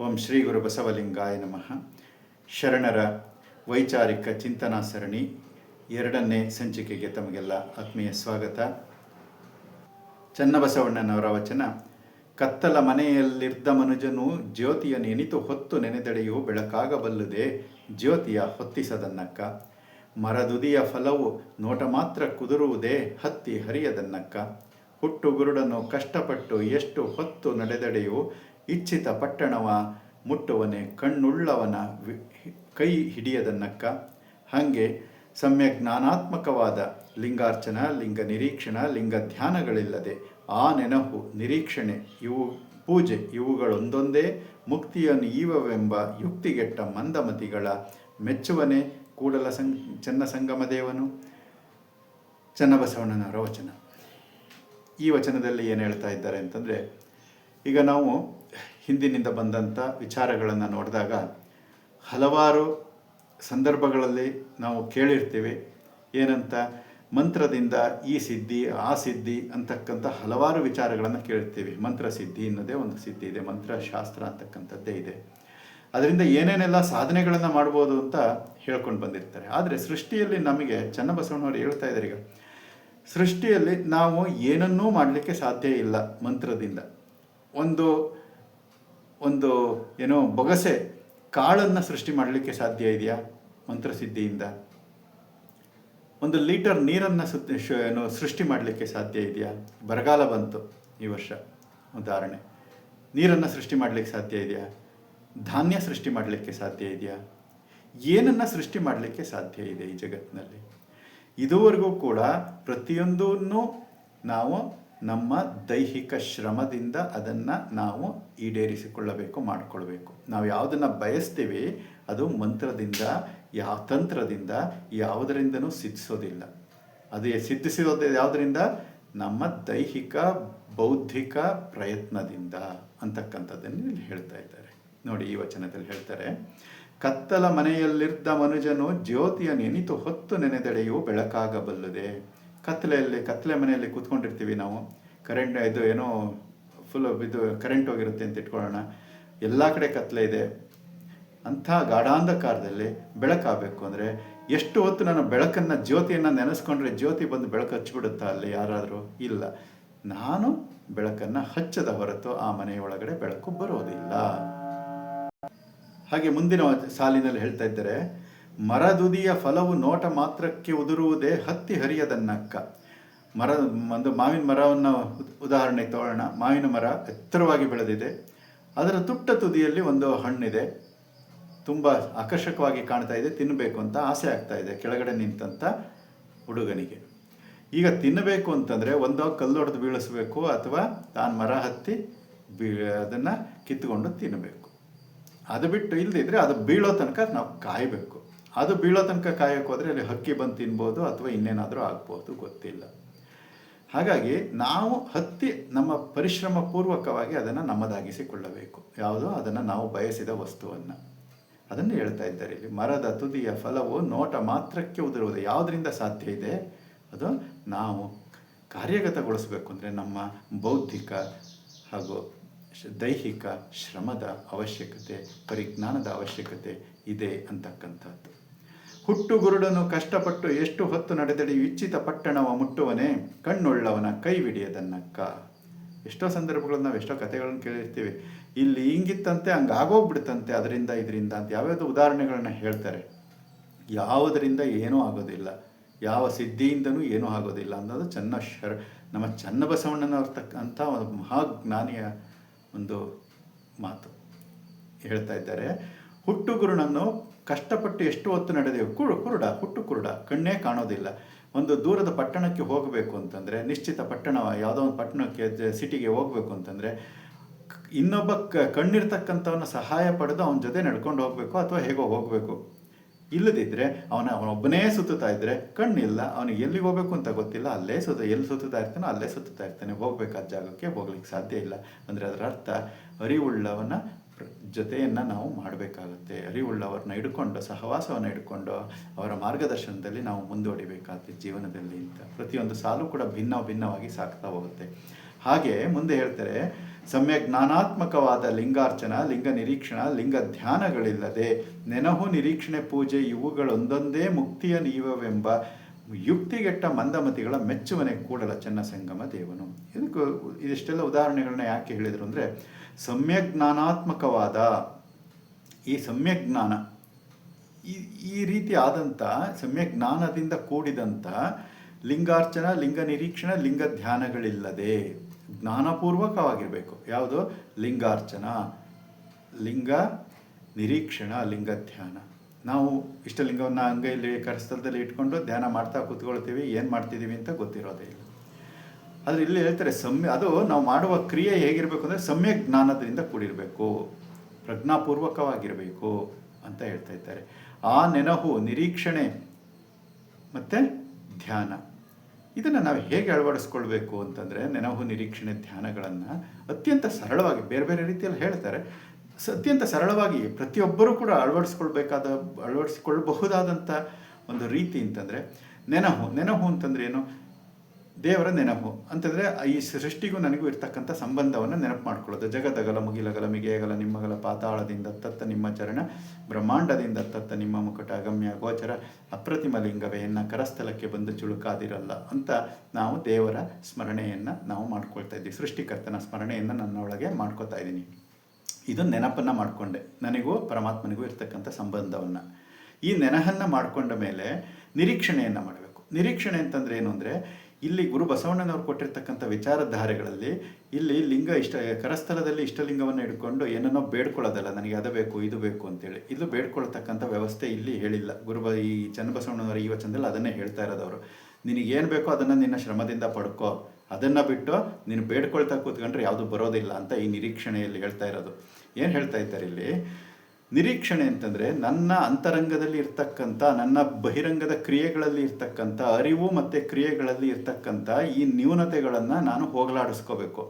ಓಂ ಶ್ರೀ ಗುರು ಬಸವಲಿಂಗಾಯ ನಮಃ. ಶರಣರ ವೈಚಾರಿಕ ಚಿಂತನಾ ಸರಣಿ ಎರಡನೇ ಸಂಚಿಕೆಗೆ ತಮಗೆಲ್ಲ ಆತ್ಮೀಯ ಸ್ವಾಗತ. ಚನ್ನಬಸವಣ್ಣನವರ ವಚನ, ಕತ್ತಲ ಮನೆಯಲ್ಲಿದ್ದ ಮನುಜನು ಜ್ಯೋತಿಯ ನೆನಿತು ಹೊತ್ತು ನೆನೆದಡೆಯು ಬೆಳಕಾಗಬಲ್ಲದೆ ಜ್ಯೋತಿಯ ಹೊತ್ತಿಸದನ್ನಕ್ಕ. ಮರದುದಿಯ ಫಲವು ನೋಟ ಮಾತ್ರ ಕುದುರುವುದೇ ಹತ್ತಿ ಹರಿಯದನ್ನಕ್ಕ. ಹುಟ್ಟು ಗುರುಡನ್ನು ಕಷ್ಟಪಟ್ಟು ಎಷ್ಟು ಹೊತ್ತು ನಡೆದಡೆಯು ಇಚ್ಛಿತ ಪಟ್ಟಣವ ಮುಟ್ಟುವನೆ, ಕಣ್ಣುಳ್ಳವನ ಕೈ ಹಿಡಿಯದನ್ನಕ್ಕ ಹಾಗೆ ಸಮ್ಯಕ್ ಜ್ಞಾನಾತ್ಮಕವಾದ ಲಿಂಗಾರ್ಚನ, ಲಿಂಗ ನಿರೀಕ್ಷಣ, ಲಿಂಗ ಧ್ಯಾನಗಳಿಲ್ಲದೆ ಆ ನೆನಪು, ನಿರೀಕ್ಷಣೆ, ಇವು, ಪೂಜೆ ಇವುಗಳೊಂದೊಂದೇ ಮುಕ್ತಿಯನ್ನು ಈವವೆಂಬ ಯುಕ್ತಿಗೆಟ್ಟ ಮಂದಮತಿಗಳ ಮೆಚ್ಚುವನೆ ಕೂಡಲ ಸಂ, ಚನ್ನ ಸಂಗಮ ದೇವನು. ಚನ್ನಬಸವಣ್ಣನವರ ವಚನ ಈ ವಚನದಲ್ಲಿ ಏನು ಹೇಳ್ತಾ ಇದ್ದಾರೆ ಅಂತಂದರೆ, ಈಗ ನಾವು ಹಿಂದಿನಿಂದ ಬಂದಂಥ ವಿಚಾರಗಳನ್ನು ನೋಡಿದಾಗ ಹಲವಾರು ಸಂದರ್ಭಗಳಲ್ಲಿ ನಾವು ಕೇಳಿರ್ತೀವಿ. ಏನಂತ? ಮಂತ್ರದಿಂದ ಈ ಸಿದ್ಧಿ, ಆ ಸಿದ್ಧಿ ಅಂತಕ್ಕಂಥ ಹಲವಾರು ವಿಚಾರಗಳನ್ನು ಕೇಳಿರ್ತೀವಿ ಮಂತ್ರ ಸಿದ್ಧಿ ಅನ್ನೋದೇ ಒಂದು ಸಿದ್ಧಿ ಇದೆ. ಮಂತ್ರಶಾಸ್ತ್ರ ಅಂತಕ್ಕಂಥದ್ದೇ ಇದೆ. ಅದರಿಂದ ಏನೇನೆಲ್ಲ ಸಾಧನೆಗಳನ್ನು ಮಾಡ್ಬೋದು ಅಂತ ಹೇಳ್ಕೊಂಡು ಬಂದಿರ್ತಾರೆ. ಆದರೆ ಸೃಷ್ಟಿಯಲ್ಲಿ ನಮಗೆ ಚನ್ನಬಸವಣ್ಣವರು ಹೇಳ್ತಾ ಇದ್ದಾರೆ ಈಗ, ಸೃಷ್ಟಿಯಲ್ಲಿ ನಾವು ಏನನ್ನೂ ಮಾಡಲಿಕ್ಕೆ ಸಾಧ್ಯ ಇಲ್ಲ ಮಂತ್ರದಿಂದ. ಒಂದು ಒಂದು, ಏನೋ, ಬೊಗಸೆ ಕಾಳನ್ನು ಸೃಷ್ಟಿ ಮಾಡಲಿಕ್ಕೆ ಸಾಧ್ಯ ಇದೆಯಾ? ಮಂತ್ರಸಿದ್ಧಿಯಿಂದ. ಒಂದು ಲೀಟರ್ ನೀರನ್ನು ಸುತ್ತ ಏನು, ಸೃಷ್ಟಿ ಮಾಡಲಿಕ್ಕೆ ಸಾಧ್ಯ ಇದೆಯಾ? ಬರಗಾಲ ಬಂತು ಈ ವರ್ಷ, ಉದಾಹರಣೆ. ನೀರನ್ನು ಸೃಷ್ಟಿ ಮಾಡಲಿಕ್ಕೆ ಸಾಧ್ಯ ಇದೆಯಾ? ಧಾನ್ಯ ಸೃಷ್ಟಿ ಮಾಡಲಿಕ್ಕೆ ಸಾಧ್ಯ ಇದೆಯಾ? ಏನನ್ನು ಸೃಷ್ಟಿ ಮಾಡಲಿಕ್ಕೆ ಸಾಧ್ಯ ಇದೆ ಈ ಜಗತ್ತಿನಲ್ಲಿ ಇದುವರೆಗೂ ಕೂಡ ಪ್ರತಿಯೊಂದನ್ನು ನಾವು ನಮ್ಮ ದೈಹಿಕ ಶ್ರಮದಿಂದ ಅದನ್ನು ನಾವು ಈಡೇರಿಸಿಕೊಳ್ಳಬೇಕು ಮಾಡಿಕೊಳ್ಬೇಕು ನಾವು ಯಾವುದನ್ನು ಬಯಸ್ತೀವಿ, ಅದು ಮಂತ್ರದಿಂದ ಯಾವ ತಂತ್ರದಿಂದ ಯಾವುದರಿಂದನೂ ಸಿದ್ಧಿಸೋದಿಲ್ಲ. ಅದು ಸಿದ್ಧಿಸಿರೋದು ಯಾವುದರಿಂದ? ನಮ್ಮ ದೈಹಿಕ, ಬೌದ್ಧಿಕ ಪ್ರಯತ್ನದಿಂದ ಅಂತಕ್ಕಂಥದ್ದನ್ನು ಇಲ್ಲಿ ಹೇಳ್ತಾ ಇದ್ದಾರೆ. ನೋಡಿ ಈ ವಚನದಲ್ಲಿ ಹೇಳ್ತಾರೆ, ಕತ್ತಲ ಮನೆಯಲ್ಲಿದ್ದ ಮನುಜನು ಜ್ಯೋತಿಯ ನೆನಿತು ಹೊತ್ತು ನೆನೆದೆಡೆಯು ಬೆಳಕಾಗಬಲ್ಲುದೆ. ಕತ್ತಲೆಯಲ್ಲಿ ಕತ್ತಲೆ ಮನೆಯಲ್ಲಿ ಕೂತ್ಕೊಂಡಿರ್ತೀವಿ ನಾವು. ಕರೆಂಟ್ ಇದು ಏನೋ ಫುಲ್ ಇದು ಕರೆಂಟ್ ಹೋಗಿರುತ್ತೆ ಅಂತ ಇಟ್ಕೊಳ್ಳೋಣ. ಎಲ್ಲ ಕಡೆ ಕತ್ತಲೆ ಇದೆ. ಅಂಥ ಗಾಢಾಂಧಕಾರದಲ್ಲಿ ಬೆಳಕಾಗಬೇಕು ಅಂದರೆ ಎಷ್ಟು ಹೊತ್ತು ನಾನು ಬೆಳಕನ್ನು, ಜ್ಯೋತಿಯನ್ನು ನೆನೆಸ್ಕೊಂಡ್ರೆ ಜ್ಯೋತಿ ಬಂದು ಬೆಳಕು ಹಚ್ಚಿಬಿಡುತ್ತಾ ಅಲ್ಲಿ ಯಾರಾದರೂ? ಇಲ್ಲ. ನಾನು ಬೆಳಕನ್ನು ಹಚ್ಚದ ಹೊರತು ಆ ಮನೆಯೊಳಗಡೆ ಬೆಳಕು ಬರೋದಿಲ್ಲ. ಹಾಗೆ ಮುಂದಿನ ಸಾಲಿನಲ್ಲಿ ಹೇಳ್ತಾ ಇದ್ದಾರೆ ಮರದುದಿಯ ಫಲವು ನೋಟ ಮಾತ್ರಕ್ಕೆ ಉದುರುವುದೇ ಹತ್ತಿ ಹರಿಯದನ್ನಕ್ಕ. ಮರ, ಒಂದು ಮಾವಿನ ಮರವನ್ನು ಉದ್- ಉದಾಹರಣೆ ತೋರೋಣ ಮಾವಿನ ಮರ ಎತ್ತರವಾಗಿ ಬೆಳೆದಿದೆ. ಅದರ ತುಟ್ಟ ತುದಿಯಲ್ಲಿ ಒಂದು ಹಣ್ಣಿದೆ. ತುಂಬ ಆಕರ್ಷಕವಾಗಿ ಕಾಣ್ತಾ ಇದೆ. ತಿನ್ನಬೇಕು ಅಂತ ಆಸೆ ಆಗ್ತಾ ಇದೆ. ಕೆಳಗಡೆ ನಿಂತಂಥ ಹುಡುಗನಿಗೆ. ಈಗ ತಿನ್ನಬೇಕು ಅಂತಂದರೆ ಒಂದೋ ಕಲ್ಲೊಡೆದು ಬೀಳಿಸ್ಬೇಕು ಅಥವಾ ತಾನು ಮರ ಹತ್ತಿ ಬೀ, ಅದನ್ನು ಕಿತ್ತುಕೊಂಡು ತಿನ್ನಬೇಕು. ಅದು ಬಿಟ್ಟು ಇಲ್ಲದಿದ್ದರೆ ಅದು ಬೀಳೋ ತನಕ ನಾವು ಕಾಯಬೇಕು. ಅದು ಬೀಳೋ ತನಕ ಕಾಯಕ್ಕೆ ಹೋದರೆ ಅಲ್ಲಿ ಹಕ್ಕಿ ಬಂದು ತಿನ್ಬೋದು ಅಥವಾ ಇನ್ನೇನಾದರೂ ಆಗ್ಬೋದು, ಗೊತ್ತಿಲ್ಲ. ಹಾಗಾಗಿ ನಾವು ಹತ್ತಿ ನಮ್ಮ ಪರಿಶ್ರಮ ಪೂರ್ವಕವಾಗಿ ಅದನ್ನು ನಮ್ಮದಾಗಿಸಿಕೊಳ್ಳಬೇಕು. ಯಾವುದೋ? ಅದನ್ನು ನಾವು ಬಯಸಿದ ವಸ್ತುವನ್ನು. ಅದನ್ನು ಹೇಳ್ತಾ ಇದ್ದಾರೆ ಇಲ್ಲಿ. ಮರದ ತುದಿಯ ಫಲವು ನೋಟ ಮಾತ್ರಕ್ಕೆ ಉದುರುವುದು. ಯಾವುದರಿಂದ ಸಾಧ್ಯ ಇದೆ? ಅದು ನಾವು ಕಾರ್ಯಗತಗೊಳಿಸಬೇಕು ಅಂದರೆ ನಮ್ಮ ಬೌದ್ಧಿಕ ಹಾಗೂ ದೈಹಿಕ ಶ್ರಮದ ಅವಶ್ಯಕತೆ, ಪರಿಜ್ಞಾನದ ಅವಶ್ಯಕತೆ ಇದೆ ಅಂತಕ್ಕಂಥದ್ದು. ಹುಟ್ಟು ಗುರುಡನು ಕಷ್ಟಪಟ್ಟು ಎಷ್ಟು ಹೊತ್ತು ನಡೆದಡಿ ಇಚ್ಛಿತ ಪಟ್ಟಣವ ಮುಟ್ಟುವನೇ, ಕಣ್ಣುಳ್ಳವನ ಕೈ ಹಿಡಿಯದನ್ನಕ್ಕ ಎಷ್ಟೋ ಸಂದರ್ಭಗಳಲ್ಲಿ ನಾವು ಎಷ್ಟೋ ಕಥೆಗಳನ್ನು ಕೇಳಿರ್ತೀವಿ. ಇಲ್ಲಿ ಹಿಂಗಿತ್ತಂತೆ ಹಂಗೆ ಆಗೋಗ್ಬಿಡ್ತಂತೆ ಅದರಿಂದ ಇದರಿಂದ ಅಂತ ಯಾವ್ಯಾವುದೋ ಉದಾಹರಣೆಗಳನ್ನ ಹೇಳ್ತಾರೆ. ಯಾವುದರಿಂದ ಏನೂ ಆಗೋದಿಲ್ಲ. ಯಾವ ಸಿದ್ಧಿಯಿಂದನೂ ಏನೂ ಆಗೋದಿಲ್ಲ ಅನ್ನೋದು ಚೆನ್ನ ಶರ, ನಮ್ಮ ಚನ್ನಬಸವಣ್ಣನವ್ರ ತಕ್ಕಂಥ ಒಂದು ಮಹಾಜ್ಞಾನಿಯ ಒಂದು ಮಾತು ಹೇಳ್ತಾ ಇದ್ದಾರೆ. ಹುಟ್ಟು ಗುರುನನ್ನು ಕಷ್ಟಪಟ್ಟು ಎಷ್ಟು ಹೊತ್ತು ನಡೆದೆವು ಕುರು ಕುರುಡ, ಹುಟ್ಟು ಕುರುಡ, ಕಣ್ಣೇ ಕಾಣೋದಿಲ್ಲ. ಒಂದು ದೂರದ ಪಟ್ಟಣಕ್ಕೆ ಹೋಗಬೇಕು ಅಂತಂದರೆ, ನಿಶ್ಚಿತ ಪಟ್ಟಣ, ಯಾವುದೋ ಒಂದು ಪಟ್ಟಣಕ್ಕೆ ಸಿಟಿಗೆ ಹೋಗಬೇಕು ಅಂತಂದರೆ ಇನ್ನೊಬ್ಬ ಕ ಕಣ್ಣಿರ್ತಕ್ಕಂಥವನ್ನ ಸಹಾಯ ಪಡೆದು ಅವನ ಜೊತೆ ನಡ್ಕೊಂಡು ಹೋಗಬೇಕು ಅಥವಾ ಹೇಗೋ ಹೋಗಬೇಕು. ಇಲ್ಲದಿದ್ದರೆ ಅವನ ಅವನೊಬ್ಬನೇ ಸುತ್ತುತ್ತಾ ಇದ್ದರೆ ಕಣ್ಣಿಲ್ಲ, ಅವನಿಗೆ ಎಲ್ಲಿಗೆ ಹೋಗಬೇಕು ಅಂತ ಗೊತ್ತಿಲ್ಲ, ಅಲ್ಲೇ ಸುತ್ತ, ಎಲ್ಲಿ ಸುತ್ತುತ್ತಾ ಇರ್ತಾನೋ ಅಲ್ಲೇ ಸುತ್ತುತ್ತಾ ಇರ್ತಾನೆ. ಹೋಗಬೇಕಾದ ಜಾಗಕ್ಕೆ, ಹೋಗ್ಲಿಕ್ಕೆ ಸಾಧ್ಯ ಇಲ್ಲ. ಅಂದರೆ ಅದರ ಅರ್ಥ, ಅರಿವುಳ್ಳವನ ಜೊತೆಯನ್ನು ನಾವು ಮಾಡಬೇಕಾಗುತ್ತೆ. ಅರಿವುಳ್ಳವರನ್ನ ಹಿಡ್ಕೊಂಡು, ಸಹವಾಸವನ್ನು ಹಿಡ್ಕೊಂಡು ಅವರ ಮಾರ್ಗದರ್ಶನದಲ್ಲಿ ನಾವು ಮುಂದುವರಿಬೇಕಾಗುತ್ತೆ ಜೀವನದಲ್ಲಿ ಅಂತ. ಪ್ರತಿಯೊಂದು ಸಾಲು ಕೂಡ ಭಿನ್ನ ಭಿನ್ನವಾಗಿ ಸಾಕ್ತಾ ಹೋಗುತ್ತೆ. ಹಾಗೆ ಮುಂದೆ ಹೇಳ್ತಾರೆ, ಸಮ್ಯ ಜ್ಞಾನಾತ್ಮಕವಾದ ಲಿಂಗಾರ್ಚನ, ಲಿಂಗ ನಿರೀಕ್ಷಣ, ಲಿಂಗ ಧ್ಯಾನಗಳಿಲ್ಲದೆ ನೆನಹು, ನಿರೀಕ್ಷಣೆ, ಪೂಜೆ ಇವುಗಳೊಂದೊಂದೇ ಮುಕ್ತಿಯ ನೀವವೆಂಬ ಯುಕ್ತಿಗೆಟ್ಟ ಮಂದಮತಿಗಳ ಮೆಚ್ಚುವನೆ ಕೂಡಲ ಚೆನ್ನ ಸಂಗಮ ದೇವನು. ಇದಕ್ಕೂ, ಇದಿಷ್ಟೆಲ್ಲ ಉದಾಹರಣೆಗಳನ್ನ ಯಾಕೆ ಹೇಳಿದರು ಅಂದರೆ ಸಮ್ಯಕ್ ಜ್ಞಾನಾತ್ಮಕವಾದ ಈ ಸಮ್ಯಜ್ಞಾನ ಈ ಈ ರೀತಿ ಆದಂಥ ಸಮ್ಯಜ್ಞಾನದಿಂದ ಕೂಡಿದಂಥ ಲಿಂಗಾರ್ಚನ ಲಿಂಗ ನಿರೀಕ್ಷಣ ಲಿಂಗ ಧ್ಯಾನಗಳಿಲ್ಲದೆ ಜ್ಞಾನಪೂರ್ವಕವಾಗಿರಬೇಕು. ಯಾವುದು? ಲಿಂಗಾರ್ಚನ, ಲಿಂಗ ನಿರೀಕ್ಷಣ ಲಿಂಗ ಧ್ಯಾನ ನಾವು ಇಷ್ಟಲಿಂಗವನ್ನು ಅಂಗೈಲಿ ಕರಸ್ಥಲದಲ್ಲಿ ಇಟ್ಕೊಂಡು ಧ್ಯಾನ ಮಾಡ್ತಾ ಕೂತ್ಕೊಳ್ತೀವಿ, ಏನು ಮಾಡ್ತಿದ್ದೀವಿ ಅಂತ ಗೊತ್ತಿರೋದೇ ಇಲ್ಲ. ಆದರೆ ಇಲ್ಲಿ ಹೇಳ್ತಾರೆ ಸಮ್ಯ, ಅದು ನಾವು ಮಾಡುವ ಕ್ರಿಯೆ ಹೇಗಿರಬೇಕು ಅಂದರೆ ಸಮ್ಯ ಜ್ಞಾನದಿಂದ ಕೂಡಿರಬೇಕು, ಪ್ರಜ್ಞಾಪೂರ್ವಕವಾಗಿರಬೇಕು ಅಂತ ಹೇಳ್ತಾ ಇದ್ದಾರೆ. ಆ ನೆನಹು, ನಿರೀಕ್ಷಣೆ ಮತ್ತು ಧ್ಯಾನ. ಇದನ್ನು ನಾವು ಹೇಗೆ ಅಳವಡಿಸ್ಕೊಳ್ಬೇಕು ಅಂತಂದರೆ ನೆನಹು, ನಿರೀಕ್ಷಣೆ, ಧ್ಯಾನಗಳನ್ನು ಅತ್ಯಂತ ಸರಳವಾಗಿ, ಬೇರೆ ಬೇರೆ ರೀತಿಯಲ್ಲಿ ಹೇಳ್ತಾರೆ ಅತ್ಯಂತ ಸರಳವಾಗಿ ಪ್ರತಿಯೊಬ್ಬರೂ ಕೂಡ ಅಳವಡಿಸ್ಕೊಳ್ಬೇಕಾದ ಅಳವಡಿಸ್ಕೊಳ್ಬಹುದಾದಂಥ ಒಂದು ರೀತಿ ಅಂತಂದರೆ ನೆನಹು. ನೆನಹು ಅಂತಂದ್ರೆ ಏನು? ದೇವರ ನೆನಪು. ಅಂತಂದರೆ ಈ ಸೃಷ್ಟಿಗೂ ನನಗೂ ಇರ್ತಕ್ಕಂಥ ಸಂಬಂಧವನ್ನು ನೆನಪು ಮಾಡ್ಕೊಳ್ಳೋದು. ಜಗದಗಲ, ಮುಗಿಲಗಲ, ಮಿಗೆಯಗಲ, ನಿಮ್ಮಗಲ, ಪಾತಾಳದಿಂದ ತತ್ತ ನಿಮ್ಮ ಚರಣ, ಬ್ರಹ್ಮಾಂಡದಿಂದ ತತ್ತ ನಿಮ್ಮ ಮುಕುಟ ಅಗಮ್ಯ ಗೋಚರ, ಅಪ್ರತಿಮ ಲಿಂಗವೇ, ಎನ್ನ ಕರಸ್ಥಲಕ್ಕೆ ಬಂದು ಚುಳುಕಾದಿರಲ್ಲ ಅಂತ ನಾವು ದೇವರ ಸ್ಮರಣೆಯನ್ನು ನಾವು ಮಾಡ್ಕೊಳ್ತಾ ಇದ್ದೀವಿ. ಸೃಷ್ಟಿಕರ್ತನ ಸ್ಮರಣೆಯನ್ನು ನನ್ನೊಳಗೆ ಮಾಡ್ಕೊತಾ ಇದ್ದೀನಿ. ಇದು ನೆನಪನ್ನು ಮಾಡಿಕೊಂಡೆ. ನನಗೂ ಪರಮಾತ್ಮನಿಗೂ ಇರ್ತಕ್ಕಂಥ ಸಂಬಂಧವನ್ನು. ಈ ನೆನಹನ್ನು ಮಾಡಿಕೊಂಡ ಮೇಲೆ ನಿರೀಕ್ಷಣೆಯನ್ನು ಮಾಡಬೇಕು. ನಿರೀಕ್ಷಣೆ ಅಂತಂದ್ರೆ ಏನು ಅಂದರೆ ಇಲ್ಲಿ ಗುರು ಬಸವಣ್ಣನವರು ಕೊಟ್ಟಿರ್ತಕ್ಕಂಥ ವಿಚಾರಧಾರೆಗಳಲ್ಲಿ ಇಲ್ಲಿ ಲಿಂಗ ಇಷ್ಟ ಕರಸ್ಥಲದಲ್ಲಿ ಇಷ್ಟಲಿಂಗವನ್ನು ಹಿಡ್ಕೊಂಡು ಏನನ್ನೋ ಬೇಡ್ಕೊಳ್ಳೋದಲ್ಲ, ನನಗೆ ಅದು ಬೇಕು, ಇದು ಬೇಕು ಅಂತೇಳಿ. ಇದು ಬೇಡ್ಕೊಳ್ತಕ್ಕಂಥ ವ್ಯವಸ್ಥೆ ಇಲ್ಲಿ ಹೇಳಿಲ್ಲ. ಗುರು ಈ ಚನ್ನಬಸವಣ್ಣನವರ ಈ ವಚನದಲ್ಲಿ ಅದನ್ನೇ ಹೇಳ್ತಾ ಇರೋದವರು. ನಿನಗೇನು ಬೇಕೋ ಅದನ್ನು ನಿನ್ನ ಶ್ರಮದಿಂದ ಪಡ್ಕೋ. ಅದನ್ನು ಬಿಟ್ಟು ನೀನು ಬೇಡ್ಕೊಳ್ತಾ ಕೂತ್ಕೊಂಡ್ರೆ ಯಾವುದು ಬರೋದಿಲ್ಲ ಅಂತ ಈ ನಿರೀಕ್ಷಣೆಯಲ್ಲಿ ಹೇಳ್ತಾ ಇರೋದು. ಏನು ಹೇಳ್ತಾ ಇದ್ದಾರೆ ಇಲ್ಲಿ? ನಿರೀಕ್ಷಣೆ ಅಂತಂದರೆ ನನ್ನ ಅಂತರಂಗದಲ್ಲಿ ಇರ್ತಕ್ಕಂಥ, ನನ್ನ ಬಹಿರಂಗದ ಕ್ರಿಯೆಗಳಲ್ಲಿ ಇರ್ತಕ್ಕಂಥ, ಅರಿವು ಮತ್ತು ಕ್ರಿಯೆಗಳಲ್ಲಿ ಇರ್ತಕ್ಕಂಥ ಈ ನ್ಯೂನತೆಗಳನ್ನು ನಾನು ಹೋಗಲಾಡಿಸ್ಕೋಬೇಕು.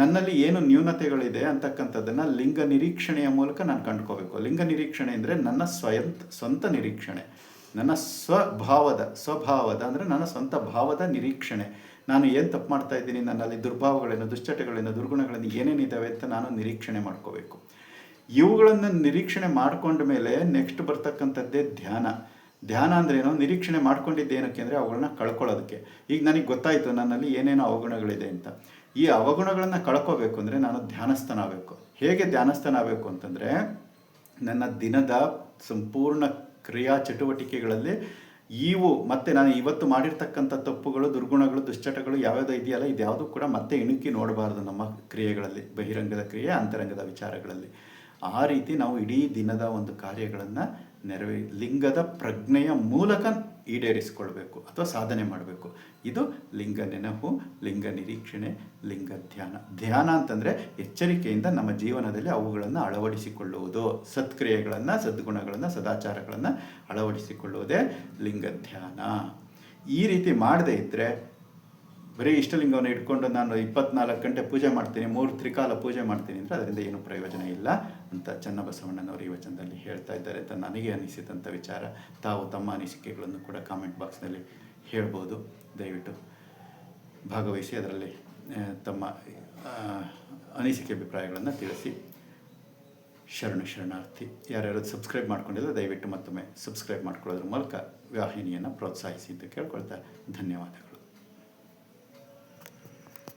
ನನ್ನಲ್ಲಿ ಏನು ನ್ಯೂನತೆಗಳಿದೆ ಅಂತಕ್ಕಂಥದ್ದನ್ನು ಲಿಂಗ ನಿರೀಕ್ಷಣೆಯ ಮೂಲಕ ನಾನು ಕಂಡುಕೋಬೇಕು. ಲಿಂಗ ನಿರೀಕ್ಷಣೆ ಅಂದರೆ ನನ್ನ ಸ್ವಯಂ, ಸ್ವಂತ ನಿರೀಕ್ಷಣೆ. ನನ್ನ ಸ್ವಭಾವದ ಸ್ವಭಾವದ ಅಂದರೆ ನನ್ನ ಸ್ವಂತ ಭಾವದ ನಿರೀಕ್ಷಣೆ. ನಾನು ಏನು ತಪ್ಪು ಮಾಡ್ತಾ ಇದ್ದೀನಿ? ನನ್ನಲ್ಲಿ ದುರ್ಭಾವಗಳೇನು, ದುಶ್ಚಟಗಳೇನು, ದುರ್ಗುಣಗಳೇನು ಏನೇನಿದ್ದಾವೆ ಅಂತ ನಾನು ನಿರೀಕ್ಷಣೆ ಮಾಡ್ಕೋಬೇಕು. ಇವುಗಳನ್ನು ನಿರೀಕ್ಷಣೆ ಮಾಡಿಕೊಂಡ ಮೇಲೆ ನೆಕ್ಸ್ಟ್ ಬರ್ತಕ್ಕಂಥದ್ದೇ ಧ್ಯಾನ. ಧ್ಯಾನ ಅಂದ್ರೆ ಏನೋ ನಿರೀಕ್ಷಣೆ ಮಾಡ್ಕೊಂಡಿದ್ದೆ ಏನಕ್ಕೆ ಅಂದರೆ ಅವುಗಳನ್ನ ಕಳ್ಕೊಳ್ಳೋದಕ್ಕೆ. ಈಗ ನನಗೆ ಗೊತ್ತಾಯಿತು ನನ್ನಲ್ಲಿ ಏನೇನೋ ಅವಗುಣಗಳಿದೆ ಅಂತ. ಈ ಅವಗುಣಗಳನ್ನು ಕಳ್ಕೋಬೇಕು ಅಂದರೆ ನಾನು ಧ್ಯಾನಸ್ಥನಾಗಬೇಕು. ಹೇಗೆ ಧ್ಯಾನಸ್ಥನಾಗಬೇಕು ಅಂತಂದರೆ ನನ್ನ ದಿನದ ಸಂಪೂರ್ಣ ಕ್ರಿಯಾ ಚಟುವಟಿಕೆಗಳಲ್ಲಿ ಇವು ಮತ್ತೆ ನಾನು ಇವತ್ತು ಮಾಡಿರ್ತಕ್ಕಂಥ ತಪ್ಪುಗಳು, ದುರ್ಗುಣಗಳು, ದುಶ್ಚಟಗಳು ಯಾವ್ಯಾವುದೋ ಇದೆಯಲ್ಲ, ಇದ್ಯಾವುದು ಕೂಡ ಮತ್ತೆ ಇಣುಕಿ ನೋಡಬಾರ್ದು ನಮ್ಮ ಕ್ರಿಯೆಗಳಲ್ಲಿ, ಬಹಿರಂಗದ ಕ್ರಿಯೆ, ಅಂತರಂಗದ ವಿಚಾರಗಳಲ್ಲಿ. ಆ ರೀತಿ ನಾವು ಇಡೀ ದಿನದ ಒಂದು ಕಾರ್ಯಗಳನ್ನು ನೆರವೇ, ಲಿಂಗದ ಪ್ರಜ್ಞೆಯ ಮೂಲಕ ಈಡೇರಿಸಿಕೊಳ್ಬೇಕು ಅಥವಾ ಸಾಧನೆ ಮಾಡಬೇಕು. ಇದು ಲಿಂಗ ನೆನಪು, ಲಿಂಗ ನಿರೀಕ್ಷಣೆ, ಲಿಂಗ ಧ್ಯಾನ. ಧ್ಯಾನ ಅಂತಂದರೆ ಎಚ್ಚರಿಕೆಯಿಂದ ನಮ್ಮ ಜೀವನದಲ್ಲಿ ಅವುಗಳನ್ನು ಅಳವಡಿಸಿಕೊಳ್ಳುವುದು. ಸತ್ಕ್ರಿಯೆಗಳನ್ನು, ಸದ್ಗುಣಗಳನ್ನು, ಸದಾಚಾರಗಳನ್ನು ಅಳವಡಿಸಿಕೊಳ್ಳುವುದೇ ಲಿಂಗ ಧ್ಯಾನ. ಈ ರೀತಿ ಮಾಡದೇ ಇದ್ದರೆ ಬರೀ ಇಷ್ಟಲಿಂಗವನ್ನು ಇಟ್ಕೊಂಡು ನಾನು ಇಪ್ಪತ್ನಾಲ್ಕು ಗಂಟೆ ಪೂಜೆ ಮಾಡ್ತೀನಿ, ಮೂರು ತ್ರಿಕಾಲ ಪೂಜೆ ಮಾಡ್ತೀನಿ ಅಂದರೆ ಅದರಿಂದ ಏನು ಪ್ರಯೋಜನ ಇಲ್ಲ ಅಂತ ಚನ್ನಬಸವಣ್ಣನವರು ಈ ವಚನದಲ್ಲಿ ಹೇಳ್ತಾ ಇದ್ದಾರೆ. ಅಂತ ನನಗೆ ಅನಿಸಿದಂಥ ವಿಚಾರ, ತಾವು ತಮ್ಮ ಅನಿಸಿಕೆಗಳನ್ನು ಕೂಡ ಕಾಮೆಂಟ್ ಬಾಕ್ಸ್ನಲ್ಲಿ ಹೇಳ್ಬೋದು. ದಯವಿಟ್ಟು ಭಾಗವಹಿಸಿ, ಅದರಲ್ಲಿ ತಮ್ಮ ಅನಿಸಿಕೆ ಅಭಿಪ್ರಾಯಗಳನ್ನು ತಿಳಿಸಿ. ಶರಣು ಶರಣಾರ್ಥಿ ಯಾರ್ಯಾರು ಸಬ್ಸ್ಕ್ರೈಬ್ ಮಾಡ್ಕೊಂಡಿಲ್ಲ, ದಯವಿಟ್ಟು ಮತ್ತೊಮ್ಮೆ ಸಬ್ಸ್ಕ್ರೈಬ್ ಮಾಡ್ಕೊಳ್ಳೋದ್ರ ಮೂಲಕ ವಾಹಿನಿಯನ್ನು ಪ್ರೋತ್ಸಾಹಿಸಿ ಅಂತ ಕೇಳ್ಕೊಳ್ತಾ ಧನ್ಯವಾದಗಳು.